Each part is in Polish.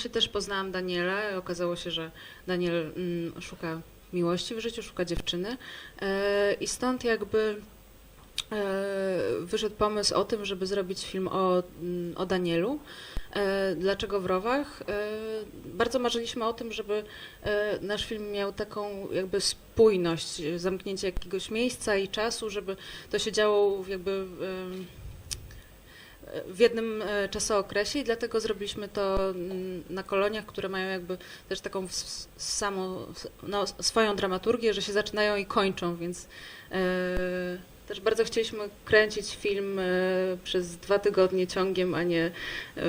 czasie też poznałam Daniela. Okazało się, że Daniel mm, szuka miłości w życiu, szuka dziewczyny. E, I stąd jakby e, wyszedł pomysł o tym, żeby zrobić film o, mm, o Danielu. E, Dlaczego w rowach? Bardzo marzyliśmy o tym, żeby nasz film miał taką jakby spójność, zamknięcie jakiegoś miejsca i czasu, żeby to się działo jakby w jednym e, czasookresie i dlatego zrobiliśmy to mm, na koloniach, które mają jakby też taką samą, no, swoją dramaturgię, że się zaczynają i kończą, więc e, też bardzo chcieliśmy kręcić film e, przez dwa tygodnie ciągiem, a nie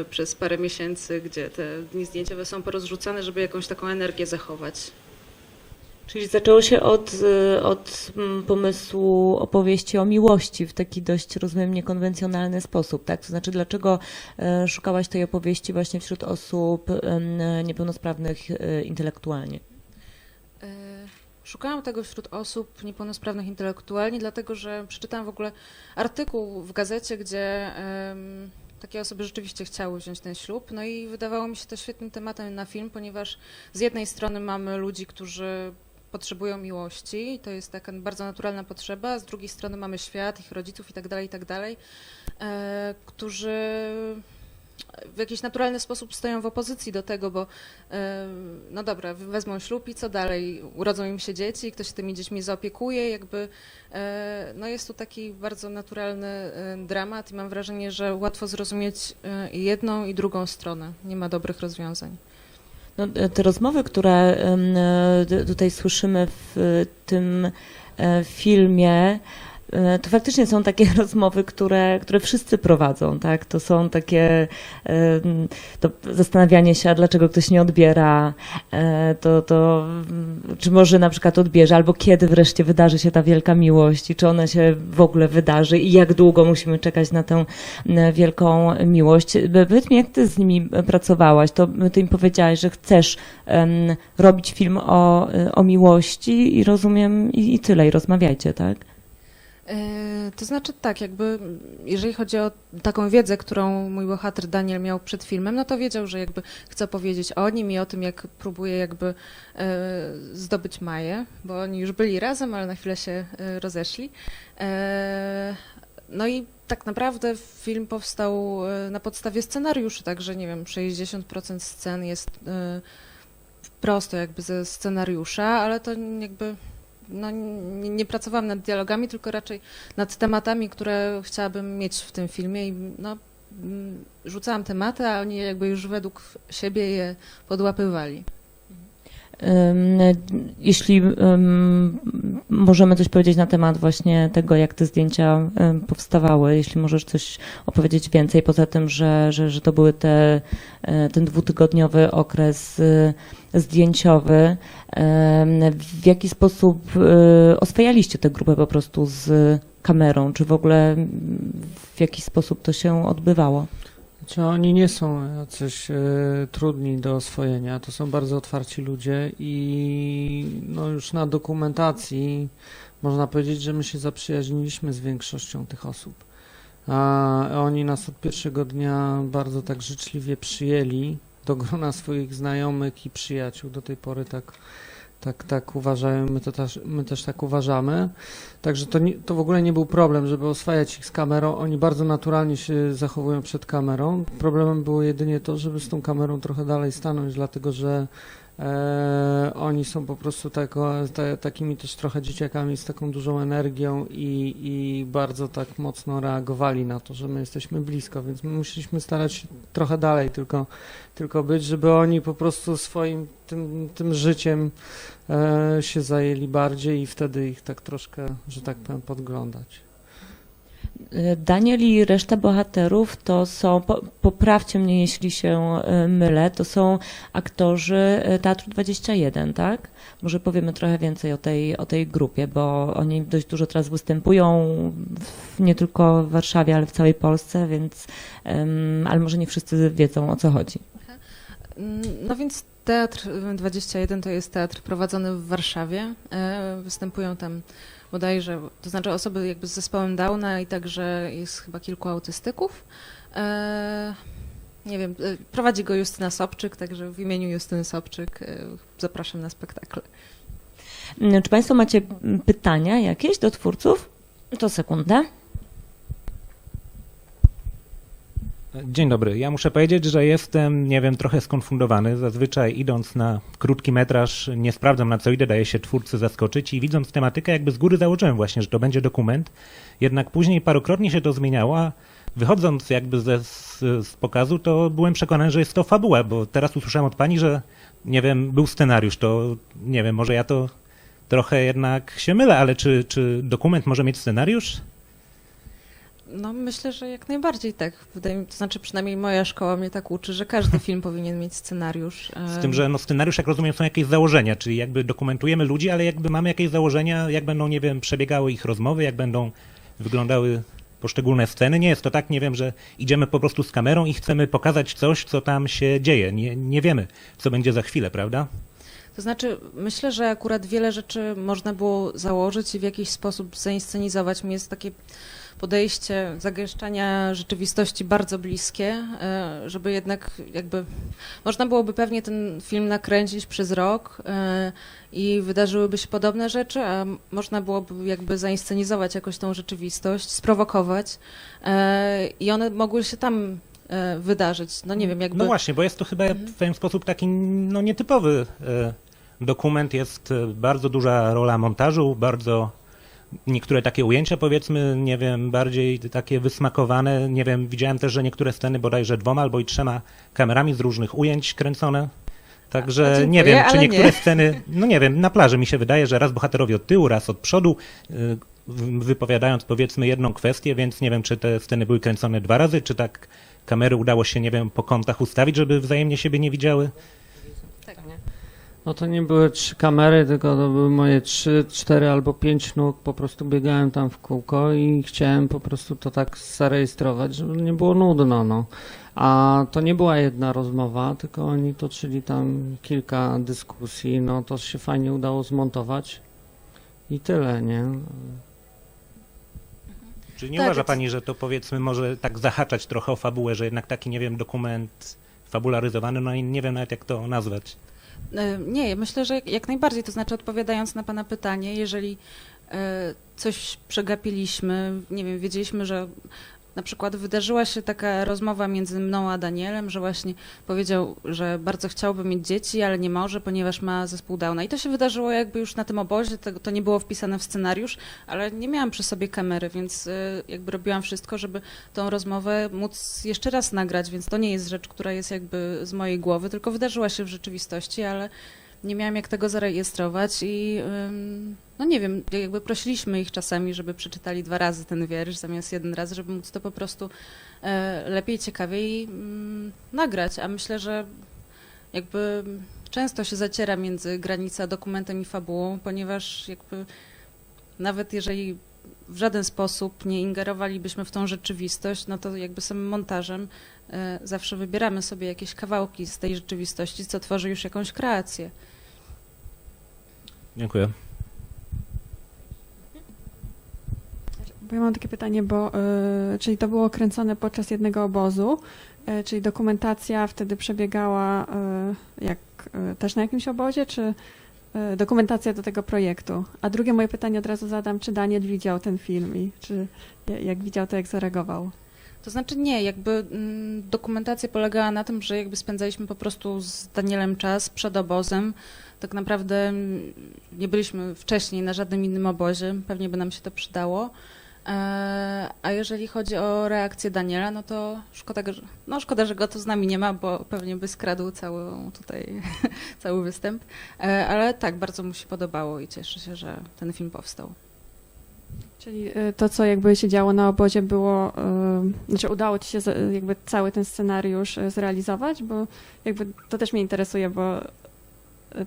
przez parę miesięcy, gdzie te dni zdjęciowe są porozrzucane, żeby jakąś taką energię zachować. Czyli zaczęło się od, y, od mm, pomysłu opowieści o miłości w taki dość, rozumiem, niekonwencjonalny sposób, tak? To znaczy, dlaczego e, szukałaś tej opowieści właśnie wśród osób niepełnosprawnych e, intelektualnie? E, Szukałam tego wśród osób niepełnosprawnych intelektualnie, dlatego że przeczytałam w ogóle artykuł w gazecie, gdzie takie osoby rzeczywiście chciały wziąć ten ślub. No i wydawało mi się to świetnym tematem na film, ponieważ z jednej strony mamy ludzi, którzy potrzebują miłości, to jest taka bardzo naturalna potrzeba, z drugiej strony mamy świat, ich rodziców i tak dalej, i tak e, którzy w jakiś naturalny sposób stoją w opozycji do tego, bo e, no dobra, wezmą ślub i co dalej? Urodzą im się dzieci, ktoś się tymi dziećmi zaopiekuje, jakby e, no jest tu taki bardzo naturalny dramat i mam wrażenie, że łatwo zrozumieć jedną i drugą stronę. Nie ma dobrych rozwiązań. No, e, te rozmowy, które e, tutaj słyszymy w e, tym filmie, to faktycznie są takie rozmowy, które, które wszyscy prowadzą, tak? To są takie to zastanawianie się, dlaczego ktoś nie odbiera, e, to, to mm, czy może na przykład odbierze, albo kiedy wreszcie wydarzy się ta wielka miłość i czy ona się w ogóle wydarzy i jak długo musimy czekać na tę wielką miłość. Powiedz mi, jak ty z nimi pracowałaś, to ty im powiedziałaś, że chcesz robić film o, o miłości i rozumiem i, i tyle, i rozmawiajcie, tak? E, To znaczy tak, jakby jeżeli chodzi o taką wiedzę, którą mój bohater Daniel miał przed filmem, no to wiedział, że jakby chce powiedzieć o nim i o tym, jak próbuje jakby e, zdobyć Maję, bo oni już byli razem, ale na chwilę się e, rozeszli. No i tak naprawdę film powstał na podstawie scenariuszy, także nie wiem, 60% scen jest prosto jakby ze scenariusza, ale to jakby no, nie, nie pracowałam nad dialogami, tylko raczej nad tematami, które chciałabym mieć w tym filmie i no, mm, rzucałam tematy, a oni jakby już według siebie je podłapywali. Jeśli em, możemy coś powiedzieć na temat właśnie tego, jak te zdjęcia powstawały, jeśli możesz coś opowiedzieć więcej, poza tym, że, że, że to były te, e, ten dwutygodniowy okres e, zdjęciowy, w jaki sposób e, oswajaliście tę grupę po prostu z kamerą, czy w ogóle w jaki sposób to się odbywało? Znaczy, oni nie są jacyś e, trudni do oswojenia. To są bardzo otwarci ludzie i no już na dokumentacji można powiedzieć, że my się zaprzyjaźniliśmy z większością tych osób. A oni nas od pierwszego dnia bardzo tak życzliwie przyjęli do grona swoich znajomych i przyjaciół. Do tej pory tak, tak, tak uważają, my, to też, my też tak uważamy. Także to, nie, to w ogóle nie był problem, żeby oswajać ich z kamerą. Oni bardzo naturalnie się zachowują przed kamerą. Problemem było jedynie to, żeby z tą kamerą trochę dalej stanąć, dlatego że e, oni są po prostu tako, te, takimi też trochę dzieciakami z taką dużą energią i, i bardzo tak mocno reagowali na to, że my jesteśmy blisko, więc my musieliśmy starać się trochę dalej tylko, tylko być, żeby oni po prostu swoim tym, tym życiem e, się zajęli bardziej i wtedy ich tak troszkę, że tak powiem, podglądać. Daniel i reszta bohaterów to są, po- poprawcie mnie jeśli się e, mylę, to są aktorzy e, Teatru 21, tak? Może powiemy trochę więcej o tej, o tej grupie, bo oni dość dużo teraz występują w, nie tylko w Warszawie, ale w całej Polsce, więc, ale może nie wszyscy wiedzą o co chodzi. Mm, No więc Teatr 21 to jest teatr prowadzony w Warszawie. E, Występują tam bodajże, to znaczy osoby jakby z zespołem Downa i także jest chyba kilku autystyków. E, Nie wiem, e, prowadzi go Justyna Sobczyk, także w imieniu Justyny Sobczyk e, zapraszam na spektakl. Mm, Czy Państwo macie pytania jakieś do twórców? To sekundę. Dzień dobry. Ja muszę powiedzieć, że jestem, nie wiem, trochę skonfundowany. Zazwyczaj idąc na krótki metraż, nie sprawdzam na co idę, daje się twórcy zaskoczyć i widząc tematykę, jakby z góry założyłem właśnie, że to będzie dokument. Jednak później parokrotnie się to zmieniało, wychodząc jakby ze, z, z pokazu, to byłem przekonany, że jest to fabuła, bo teraz usłyszałem od pani, że nie wiem, był scenariusz, to nie wiem, może ja to trochę jednak się mylę, ale czy, czy dokument może mieć scenariusz? No myślę, że jak najbardziej tak. Wydaje mi, to znaczy przynajmniej moja szkoła mnie tak uczy, że każdy film powinien mieć scenariusz. Z tym, że no scenariusz, jak rozumiem, są jakieś założenia, czyli jakby dokumentujemy ludzi, ale jakby mamy jakieś założenia, jak będą, nie wiem, przebiegały ich rozmowy, jak będą wyglądały poszczególne sceny. Nie jest to tak, nie wiem, że idziemy po prostu z kamerą i chcemy pokazać coś, co tam się dzieje. Nie, nie wiemy, co będzie za chwilę, prawda? To znaczy, myślę, że akurat wiele rzeczy można było założyć i w jakiś sposób zainscenizować. Mi jest takie podejście zagęszczania rzeczywistości bardzo bliskie, e, żeby jednak jakby można byłoby pewnie ten film nakręcić przez rok e, i wydarzyłyby się podobne rzeczy, a można byłoby jakby zainscenizować jakoś tą rzeczywistość, sprowokować e, i one mogły się tam wydarzyć. No nie wiem, jakby... No właśnie, bo jest to chyba w pewien sposób taki no, nietypowy dokument. Jest bardzo duża rola montażu, bardzo niektóre takie ujęcia, powiedzmy, nie wiem, bardziej takie wysmakowane. Nie wiem, widziałem też, że niektóre sceny bodajże dwoma albo i trzema kamerami z różnych ujęć kręcone. Także dziękuję, nie wiem, czy niektóre nie. sceny, no nie wiem, na plaży mi się wydaje, że raz bohaterowie od tyłu, raz od przodu, y, wypowiadając powiedzmy jedną kwestię, więc nie wiem, czy te sceny były kręcone dwa razy, czy tak kamery udało się, nie wiem, po kątach ustawić, żeby wzajemnie siebie nie widziały. No to nie były trzy kamery, tylko to były moje trzy, cztery albo pięć nóg. Po prostu biegałem tam w kółko i chciałem po prostu to tak zarejestrować, żeby nie było nudno, no. A to nie była jedna rozmowa, tylko oni toczyli tam kilka dyskusji, no to się fajnie udało zmontować i tyle, nie? Czy nie Tak, uważa pani, że to powiedzmy może tak zahaczać trochę o fabułę, że jednak taki, nie wiem, dokument fabularyzowany, no i nie wiem nawet jak to nazwać. E, Nie, myślę, że jak, jak najbardziej. To znaczy, odpowiadając na Pana pytanie, jeżeli e, coś przegapiliśmy, nie wiem, wiedzieliśmy, że na przykład wydarzyła się taka rozmowa między mną a Danielem, że właśnie powiedział, że bardzo chciałby mieć dzieci, ale nie może, ponieważ ma zespół Downa. I to się wydarzyło jakby już na tym obozie, to, to nie było wpisane w scenariusz, ale nie miałam przy sobie kamery, więc e, jakby robiłam wszystko, żeby tą rozmowę móc jeszcze raz nagrać, więc to nie jest rzecz, która jest jakby z mojej głowy, tylko wydarzyła się w rzeczywistości, ale nie miałam jak tego zarejestrować i no nie wiem, jakby prosiliśmy ich czasami, żeby przeczytali dwa razy ten wiersz zamiast jeden raz, żeby móc to po prostu e, lepiej, ciekawiej mm, nagrać, a myślę, że jakby często się zaciera między granica dokumentem i fabułą, ponieważ jakby nawet jeżeli w żaden sposób nie ingerowalibyśmy w tą rzeczywistość, no to jakby samym montażem e, zawsze wybieramy sobie jakieś kawałki z tej rzeczywistości, co tworzy już jakąś kreację. Dziękuję. Bo ja mam takie pytanie, bo y, czyli to było kręcone podczas jednego obozu, y, czyli dokumentacja wtedy przebiegała y, jak y, też na jakimś obozie, czy y, dokumentacja do tego projektu? A drugie moje pytanie od razu zadam, czy Daniel widział ten film i czy ja- jak widział, to jak zareagował? To znaczy nie, jakby mm, dokumentacja polegała na tym, że jakby spędzaliśmy po prostu z Danielem czas przed obozem. Tak naprawdę mm, nie byliśmy wcześniej na żadnym innym obozie, pewnie by nam się to przydało. E, A jeżeli chodzi o reakcję Daniela, no to szkoda, że, no szkoda, że go tu z nami nie ma, bo pewnie by skradł całą tutaj, cały występ. E, Ale tak, bardzo mu się podobało i cieszę się, że ten film powstał. Czyli y, to, co jakby się działo na obozie było, znaczy udało ci się jakby cały ten scenariusz zrealizować, bo jakby to też mnie interesuje, bo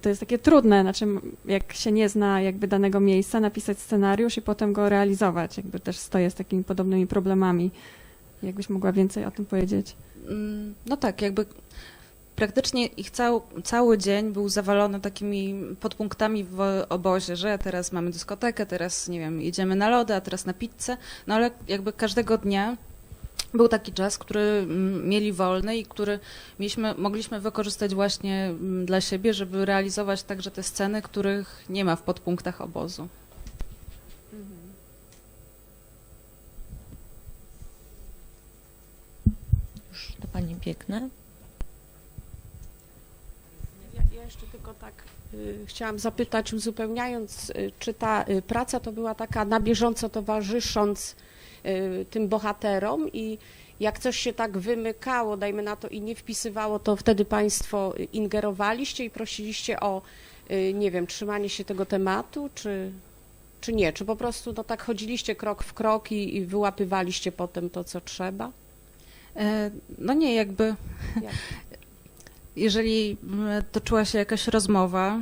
to jest takie trudne, znaczy jak się nie zna jakby danego miejsca, napisać scenariusz i potem go realizować, jakby też stoję z takimi podobnymi problemami. Jakbyś mogła więcej o tym powiedzieć? Mm, No tak, jakby praktycznie ich cał, cały dzień był zawalony takimi podpunktami w obozie, że teraz mamy dyskotekę, teraz, nie wiem, jedziemy na lody, a teraz na pizzę, no ale jakby każdego dnia był taki czas, który mm, mieli wolny i który mieliśmy, mogliśmy wykorzystać właśnie mm, dla siebie, żeby realizować także te sceny, których nie ma w podpunktach obozu. Już do Pani biegnę. Ja, ja jeszcze tylko tak y, chciałam zapytać, uzupełniając, y, czy ta y, praca to była taka na bieżąco towarzysząc y, tym bohaterom i jak coś się tak wymykało, dajmy na to, i nie wpisywało, to wtedy Państwo y, ingerowaliście i prosiliście o, y, nie wiem, trzymanie się tego tematu, czy, czy nie? Czy po prostu no, tak chodziliście krok w krok i, i wyłapywaliście potem to, co trzeba? E, No nie, jakby Jak? jeżeli mm, toczyła się jakaś rozmowa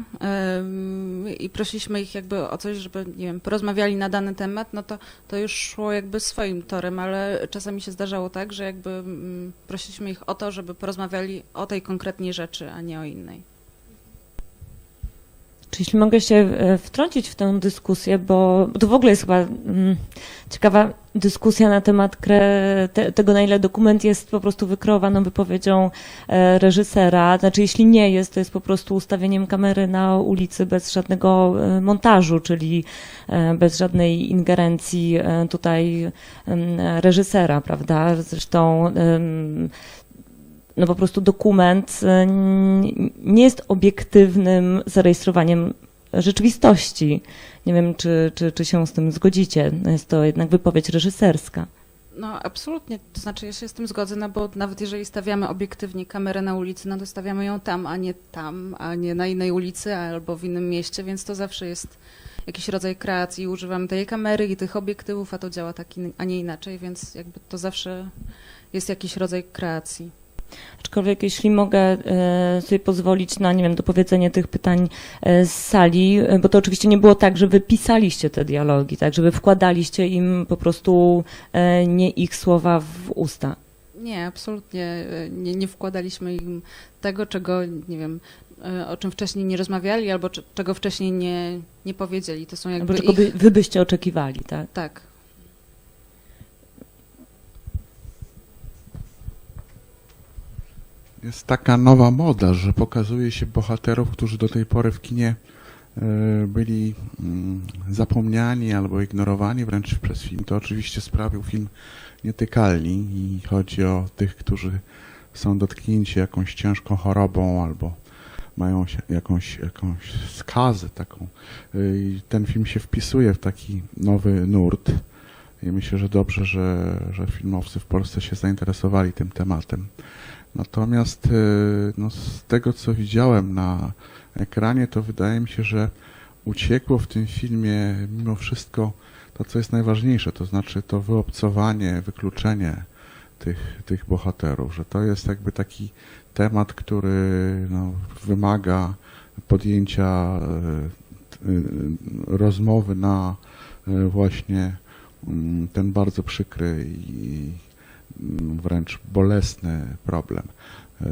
i prosiliśmy ich jakby o coś, żeby, nie wiem, porozmawiali na dany temat, no to, to już szło jakby swoim torem, ale czasami się zdarzało tak, że jakby mm, prosiliśmy ich o to, żeby porozmawiali o tej konkretnej rzeczy, a nie o innej. Czy jeśli mogę się e, wtrącić w tę dyskusję, bo to w ogóle jest chyba mm, ciekawa dyskusja na temat tego, na ile dokument jest po prostu wykreowaną wypowiedzią e, reżysera. Znaczy, jeśli nie jest, to jest po prostu ustawieniem kamery na ulicy bez żadnego e, montażu, czyli bez żadnej ingerencji tutaj em, reżysera, prawda? Zresztą no po prostu dokument n- nie jest obiektywnym zarejestrowaniem rzeczywistości. Nie wiem, czy, czy, czy się z tym zgodzicie. Jest to jednak wypowiedź reżyserska. No absolutnie, to znaczy ja się z tym zgodzę, no bo nawet jeżeli stawiamy obiektywnie kamerę na ulicy, no to stawiamy ją tam, a nie tam, a nie na innej ulicy albo w innym mieście, więc to zawsze jest jakiś rodzaj kreacji. Używamy tej kamery i tych obiektywów, a to działa tak, a nie inaczej, więc jakby to zawsze jest jakiś rodzaj kreacji. Aczkolwiek jeśli mogę e, sobie pozwolić na, nie wiem, dopowiedzenie tych pytań e, z sali, e, bo to oczywiście nie było tak, że wy pisaliście te dialogi, tak, żeby wkładaliście im po prostu nie ich słowa w usta. Nie, absolutnie nie, nie wkładaliśmy im tego, czego, nie wiem, o czym wcześniej nie rozmawiali albo czego wcześniej nie, nie powiedzieli. To są jakby Albo czego ich... wy byście oczekiwali, tak? Tak. Jest taka nowa moda, że pokazuje się bohaterów, którzy do tej pory w kinie e, byli mm, zapomniani albo ignorowani wręcz przez film. To oczywiście sprawił film Nietykalni i chodzi o tych, którzy są dotknięci jakąś ciężką chorobą albo mają jakąś, jakąś skazę taką. Y, I ten film się wpisuje w taki nowy nurt. I myślę, że dobrze, że, że filmowcy w Polsce się zainteresowali tym tematem. Natomiast y, no, z tego, co widziałem na ekranie, to wydaje mi się, że uciekło w tym filmie mimo wszystko to, co jest najważniejsze, to znaczy to wyobcowanie, wykluczenie tych, tych bohaterów, że to jest jakby taki temat, który no, wymaga podjęcia y, y, rozmowy na właśnie mm, ten bardzo przykry i wręcz bolesny problem. Y,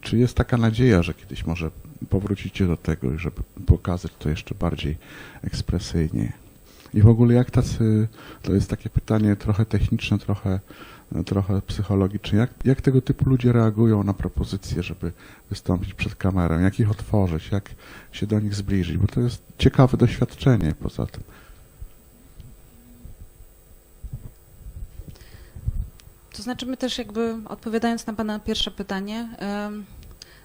Czy jest taka nadzieja, że kiedyś może powrócicie do tego i żeby pokazać to jeszcze bardziej ekspresyjnie? I w ogóle jak tacy, to jest takie pytanie trochę techniczne, trochę, trochę psychologiczne, jak, jak tego typu ludzie reagują na propozycje, żeby wystąpić przed kamerą, jak ich otworzyć, jak się do nich zbliżyć, bo to jest ciekawe doświadczenie poza tym. To znaczy my też jakby odpowiadając na Pana pierwsze pytanie,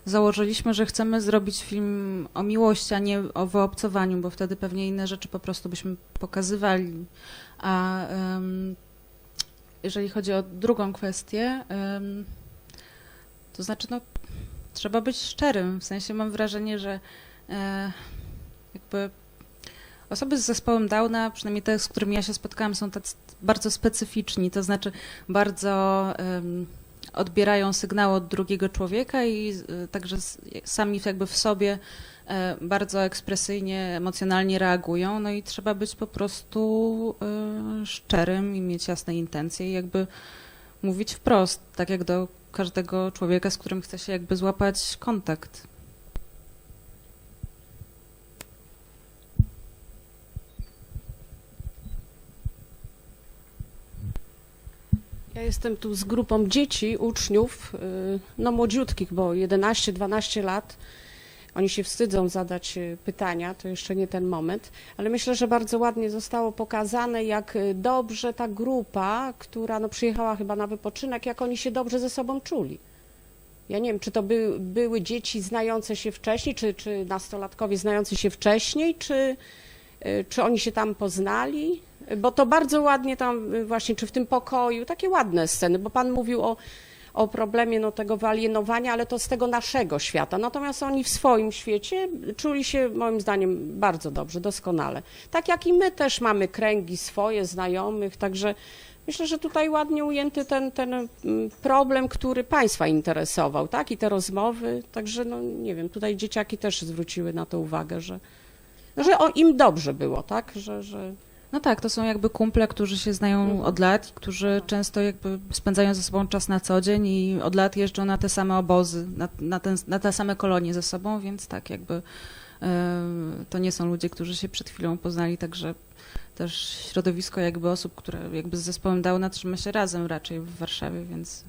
założyliśmy, że chcemy zrobić film o miłości, a nie o wyobcowaniu, bo wtedy pewnie inne rzeczy po prostu byśmy pokazywali. A jeżeli chodzi o drugą kwestię, to znaczy no, trzeba być szczerym. W sensie mam wrażenie, że e, jakby osoby z zespołem Downa, przynajmniej te, z którymi ja się spotkałam, są tacy bardzo specyficzni, to znaczy bardzo em, odbierają sygnały od drugiego człowieka i e, także sami jakby w sobie e, bardzo ekspresyjnie, emocjonalnie reagują, no i trzeba być po prostu e, szczerym i mieć jasne intencje i jakby mówić wprost, tak jak do każdego człowieka, z którym chce się jakby złapać kontakt. Ja jestem tu z grupą dzieci, uczniów, y, no młodziutkich, bo 11-12 lat. Oni się wstydzą zadać y, pytania, to jeszcze nie ten moment, ale myślę, że bardzo ładnie zostało pokazane, jak y, dobrze ta grupa, która no, przyjechała chyba na wypoczynek, jak oni się dobrze ze sobą czuli. Ja nie wiem, czy to by, były dzieci znające się wcześniej, czy, czy nastolatkowie znający się wcześniej, czy, czy oni się tam poznali, bo to bardzo ładnie tam y, właśnie, czy w tym pokoju, takie ładne sceny, bo Pan mówił o, o problemie no, tego wyalienowania, ale to z tego naszego świata. Natomiast oni w swoim świecie czuli się moim zdaniem bardzo dobrze, doskonale. Tak jak i my też mamy kręgi swoje, znajomych, także myślę, że tutaj ładnie ujęty ten, ten mm, problem, który Państwa interesował, tak? I te rozmowy, także no nie wiem, tutaj dzieciaki też zwróciły na to uwagę, że, że o, im dobrze było, tak? Że, że No tak, to są jakby kumple, którzy się znają Mhm. od lat i którzy często jakby spędzają ze sobą czas na co dzień i od lat jeżdżą na te same obozy, na, na, ten, na te same kolonie ze sobą, więc tak jakby e, to nie są ludzie, którzy się przed chwilą poznali, także też środowisko jakby osób, które jakby z zespołem Downa trzyma się razem raczej w Warszawie, więc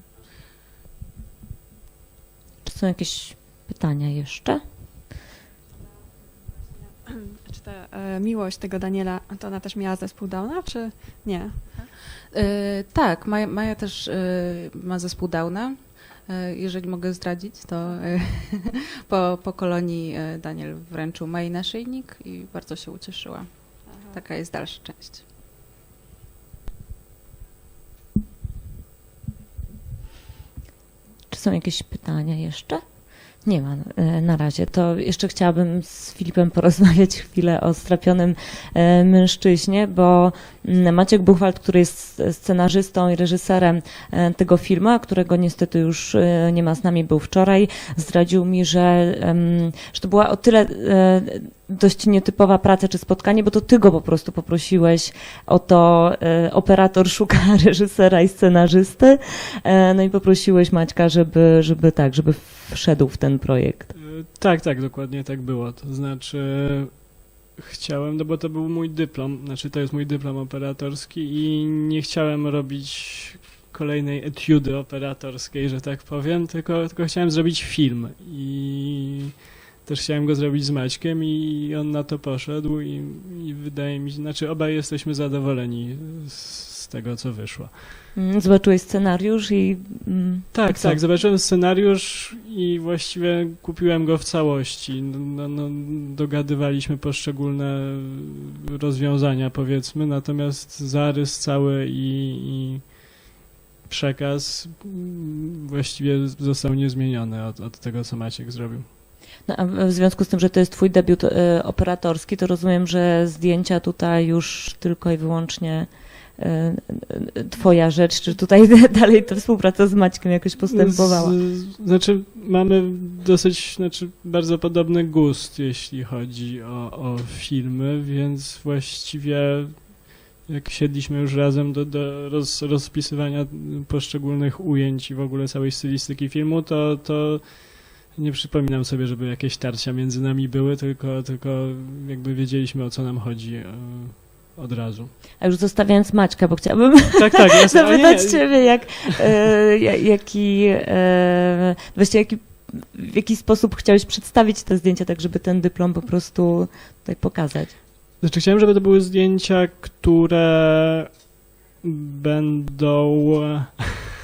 Czy są jakieś pytania jeszcze? Czy ta e, miłość tego Daniela, to ona też miała zespół Downa, czy nie? E, tak, Maja, Maja też e, ma zespół Downa. E, Jeżeli mogę zdradzić, to e, po, po kolonii e, Daniel wręczył Mai naszyjnik i bardzo się ucieszyła. Taka jest dalsza część. Czy są jakieś pytania jeszcze? Nie ma e, na razie. To jeszcze chciałabym z Filipem porozmawiać chwilę o strapionym e, mężczyźnie, bo mm, Maciek Buchwald, który jest scenarzystą i reżyserem e, tego filmu, a którego niestety już nie ma z nami, był wczoraj, zdradził mi, że, że to była o tyle dość nietypowa praca czy spotkanie, bo to ty go po prostu poprosiłeś o to, e, operator szuka reżysera i scenarzysty, e, no i poprosiłeś Maćka, żeby, żeby tak, żeby wszedł w ten projekt. Y, Tak, tak, dokładnie tak było. To znaczy, chciałem, no bo to był mój dyplom, znaczy to jest mój dyplom operatorski i nie chciałem robić kolejnej etiudy operatorskiej, że tak powiem, tylko, tylko chciałem zrobić film i też chciałem go zrobić z Maćkiem i on na to poszedł i, i wydaje mi się, znaczy obaj jesteśmy zadowoleni z, tego, co wyszło. Mm, Zobaczyłeś scenariusz i mm, Tak, co? tak, zobaczyłem scenariusz i właściwie kupiłem go w całości. No, no, dogadywaliśmy poszczególne rozwiązania, powiedzmy, natomiast zarys cały i, i przekaz właściwie został niezmieniony od, od tego, co Maciek zrobił. No, w związku z tym, że to jest twój debiut e, operatorski, to rozumiem, że zdjęcia tutaj już tylko i wyłącznie e, e, twoja rzecz, czy tutaj dalej ta współpraca z Maćkiem jakoś postępowała? Znaczy, mamy dosyć, znaczy, bardzo podobny gust, jeśli chodzi o, o filmy, więc właściwie jak siedliśmy już razem do, do roz, rozpisywania poszczególnych ujęć i w ogóle całej stylistyki filmu, to, to nie przypominam sobie, żeby jakieś tarcia między nami były, tylko, tylko jakby wiedzieliśmy o co nam chodzi e, od razu. A już zostawiając Maćka, bo chciałabym Tak, tak, jasne. ale nie- zapytać ciebie, jak, e, ja- jaki, e, właściwie jaki, w jaki sposób chciałeś przedstawić te zdjęcia, tak żeby ten dyplom po prostu tutaj pokazać. Znaczy chciałem, żeby to były zdjęcia, które będą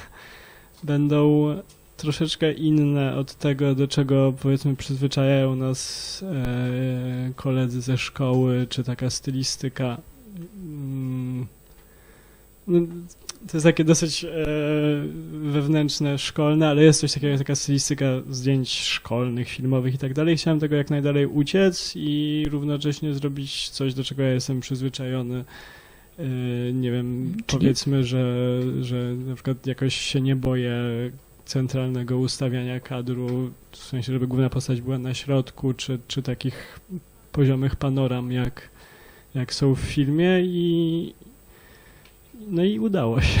będą troszeczkę inne od tego, do czego powiedzmy przyzwyczajają nas e, koledzy ze szkoły, czy taka stylistyka. Mm, no, to jest takie dosyć e, wewnętrzne, szkolne, ale jest coś takiego, jak taka stylistyka zdjęć szkolnych, filmowych i tak dalej. Chciałem tego jak najdalej uciec i równocześnie zrobić coś, do czego ja jestem przyzwyczajony. E, nie wiem, Czyli- powiedzmy, że, że na przykład jakoś się nie boję centralnego ustawiania kadru, w sensie, żeby główna postać była na środku, czy, czy takich poziomych panoram, jak, jak są w filmie i no i udało się.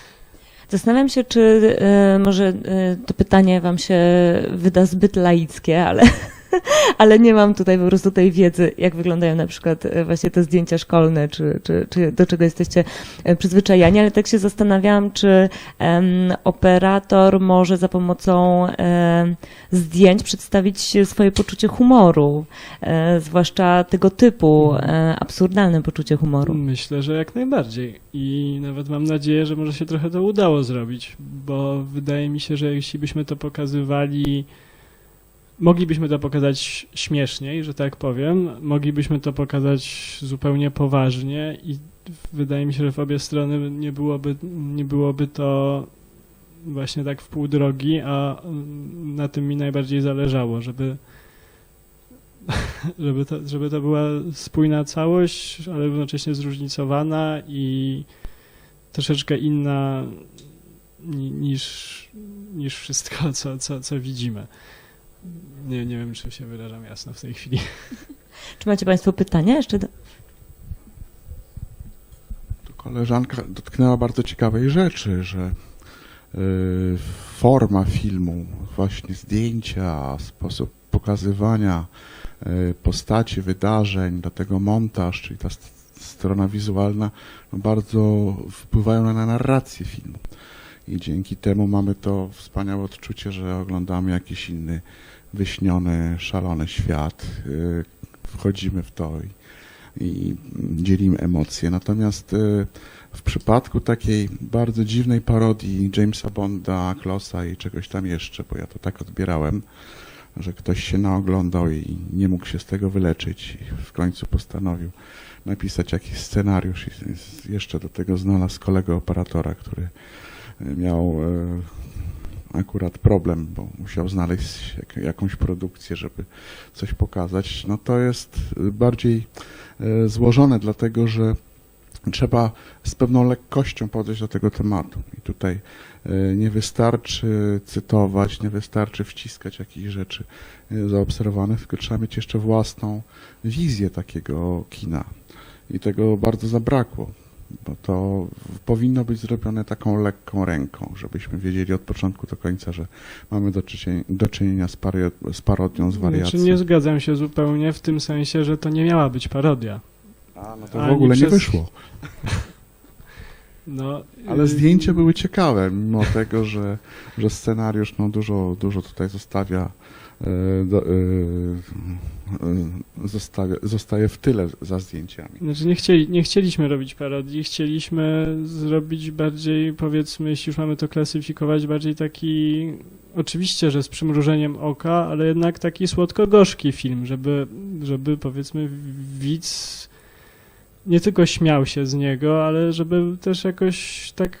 Zastanawiam się, czy e, może e, to pytanie wam się wyda zbyt laickie, ale ale nie mam tutaj po prostu tej wiedzy, jak wyglądają na przykład e, właśnie te zdjęcia szkolne, czy, czy, czy do czego jesteście e, przyzwyczajani, ale tak się zastanawiałam, czy em, operator może za pomocą em, zdjęć przedstawić swoje poczucie humoru, e, zwłaszcza tego typu absurdalne poczucie humoru. Myślę, że jak najbardziej. I nawet mam nadzieję, że może się trochę to udało zrobić, bo wydaje mi się, że jeśli byśmy to pokazywali, moglibyśmy to pokazać śmieszniej, że tak powiem, moglibyśmy to pokazać zupełnie poważnie i wydaje mi się, że w obie strony nie byłoby, nie byłoby to właśnie tak w pół drogi, a na tym mi najbardziej zależało, żeby żeby to, żeby to była spójna całość, ale równocześnie zróżnicowana i troszeczkę inna ni- niż, niż wszystko, co, co, co widzimy. Nie, nie wiem, czy się wyrażam jasno w tej chwili. Czy macie Państwo pytania jeszcze? Do... Koleżanka dotknęła bardzo ciekawej rzeczy, że y, forma filmu, właśnie zdjęcia, sposób pokazywania y, postaci, wydarzeń, do tego montaż, czyli ta st- strona wizualna, no bardzo wpływają na narrację filmu. I dzięki temu mamy to wspaniałe odczucie, że oglądamy jakiś inny, wyśniony, szalony świat. y, Wchodzimy w to i, i dzielimy emocje. Natomiast y, w przypadku takiej bardzo dziwnej parodii Jamesa Bonda, Klosa i czegoś tam jeszcze, bo ja to tak odbierałem, że ktoś się naoglądał i nie mógł się z tego wyleczyć i w końcu postanowił napisać jakiś scenariusz i jeszcze do tego znalazł kolegę operatora, który miał y, akurat problem, bo musiał znaleźć jak, jakąś produkcję, żeby coś pokazać. No to jest bardziej y, złożone, dlatego że trzeba z pewną lekkością podejść do tego tematu. I tutaj y, nie wystarczy cytować, nie wystarczy wciskać jakichś rzeczy zaobserwowanych, tylko trzeba mieć jeszcze własną wizję takiego kina. I tego bardzo zabrakło, bo to powinno być zrobione taką lekką ręką, żebyśmy wiedzieli od początku do końca, że mamy do czynienia, do czynienia z, pari- z parodią, z wariacją. Znaczy nie zgadzam się zupełnie w tym sensie, że to nie miała być parodia. A, no to w Ani ogóle nie przez- wyszło. No, Ale y, zdjęcia były ciekawe, mimo tego, że, że scenariusz no, dużo, dużo tutaj zostawia, do, e, e, zostawia, zostaje w tyle za zdjęciami. Znaczy nie, chcieli, nie chcieliśmy robić parodii, chcieliśmy zrobić bardziej, powiedzmy, jeśli już mamy to klasyfikować, bardziej taki, oczywiście, że z przymrużeniem oka, ale jednak taki słodko-gorzki film, żeby, żeby powiedzmy widz nie tylko śmiał się z niego, ale żeby też jakoś tak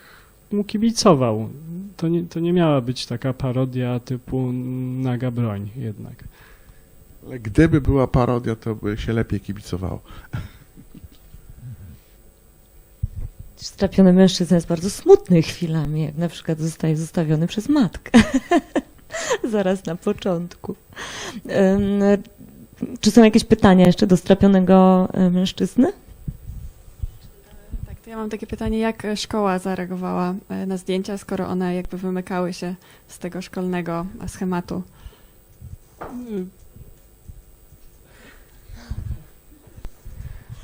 mu kibicował. To nie, to nie miała być taka parodia typu naga broń jednak. Ale gdyby była parodia, to by się lepiej kibicowało. Strapiony mężczyzna jest bardzo smutny chwilami, jak na przykład zostaje zostawiony przez matkę. Zaraz na początku. Czy są jakieś pytania jeszcze do strapionego e, mężczyzny? To ja mam takie pytanie, jak szkoła zareagowała e, na zdjęcia, skoro one jakby wymykały się z tego szkolnego e, schematu?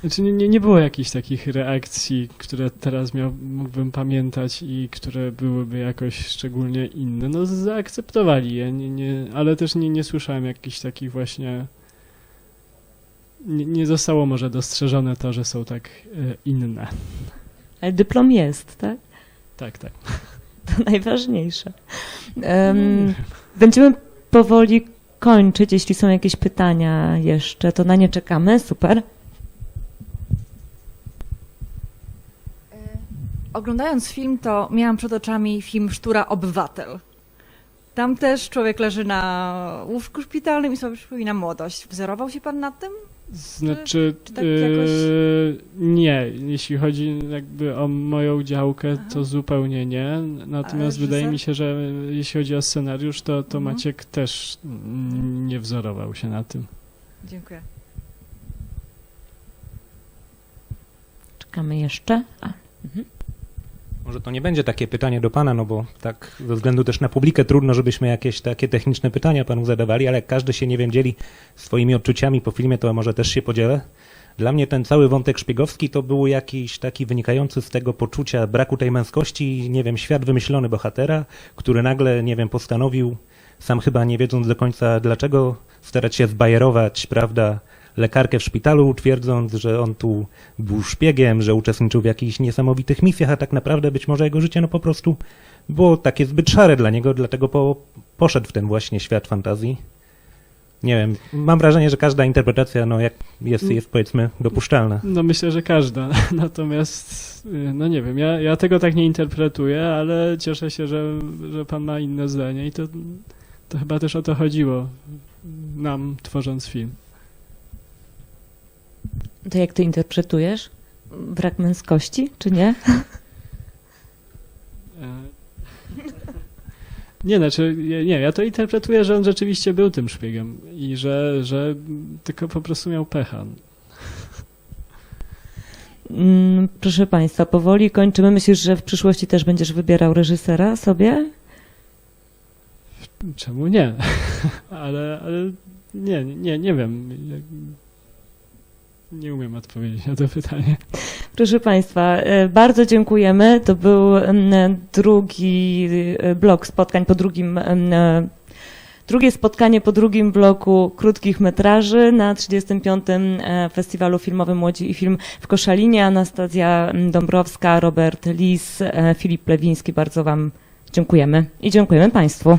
Znaczy nie, nie, nie było jakichś takich reakcji, które teraz miał, mógłbym pamiętać i które byłyby jakoś szczególnie inne. No zaakceptowali je, nie, nie, ale też nie, nie słyszałem jakichś takich właśnie... Nie, nie zostało może dostrzeżone to, że są tak e, inne. Ale dyplom jest, tak? Tak, tak. To najważniejsze. Em, będziemy powoli kończyć. Jeśli są jakieś pytania jeszcze, to na nie czekamy. Super. Oglądając film, to miałam przed oczami film Sztura Obywatel. Tam też człowiek leży na łóżku szpitalnym i sobie przypomina młodość. Wzorował się pan nad tym? Znaczy, czy tak jakoś- e, nie, jeśli chodzi jakby o moją działkę, Aha. to zupełnie nie. Natomiast wydaje mi się, że jeśli chodzi o scenariusz, to, to Mhm. Maciek też nie wzorował się na tym. Dziękuję. Czekamy jeszcze. A, Może to nie będzie takie pytanie do pana, no bo tak ze względu też na publikę trudno, żebyśmy jakieś takie techniczne pytania panu zadawali, ale jak każdy się nie wiem dzieli swoimi odczuciami po filmie, to może też się podzielę. Dla mnie ten cały wątek szpiegowski to był jakiś taki wynikający z tego poczucia braku tej męskości, nie wiem, świat wymyślony bohatera, który nagle, nie wiem, postanowił, sam chyba nie wiedząc do końca dlaczego, starać się zbajerować, prawda, lekarkę w szpitalu, twierdząc, że on tu był szpiegiem, że uczestniczył w jakichś niesamowitych misjach, a tak naprawdę być może jego życie no po prostu było takie zbyt szare dla niego, dlatego po, poszedł w ten właśnie świat fantazji. Nie wiem, mam wrażenie, że każda interpretacja no, jak jest, jest powiedzmy dopuszczalna. No myślę, że każda. Natomiast, no nie wiem, ja, ja tego tak nie interpretuję, ale cieszę się, że, że pan ma inne zdanie i to, to chyba też o to chodziło nam, tworząc film. To jak ty interpretujesz? Brak męskości, czy nie? E, Nie, znaczy, nie, ja to interpretuję, że on rzeczywiście był tym szpiegiem i że, że tylko po prostu miał pecha. Mm, Proszę Państwa, powoli kończymy. Myślisz, że w przyszłości też będziesz wybierał reżysera sobie? Czemu nie? ale, ale nie, nie, nie wiem. Nie umiem odpowiedzieć na to pytanie. Proszę Państwa, e, bardzo dziękujemy. To był drugi e, blok spotkań po drugim. e, Drugie spotkanie po drugim bloku krótkich metraży na 35. e, Festiwalu Filmowym Młodzi i Film w Koszalinie. Anastazja Dąbrowska, Robert Lis, Filip Plewiński. Bardzo Wam dziękujemy i dziękujemy Państwu.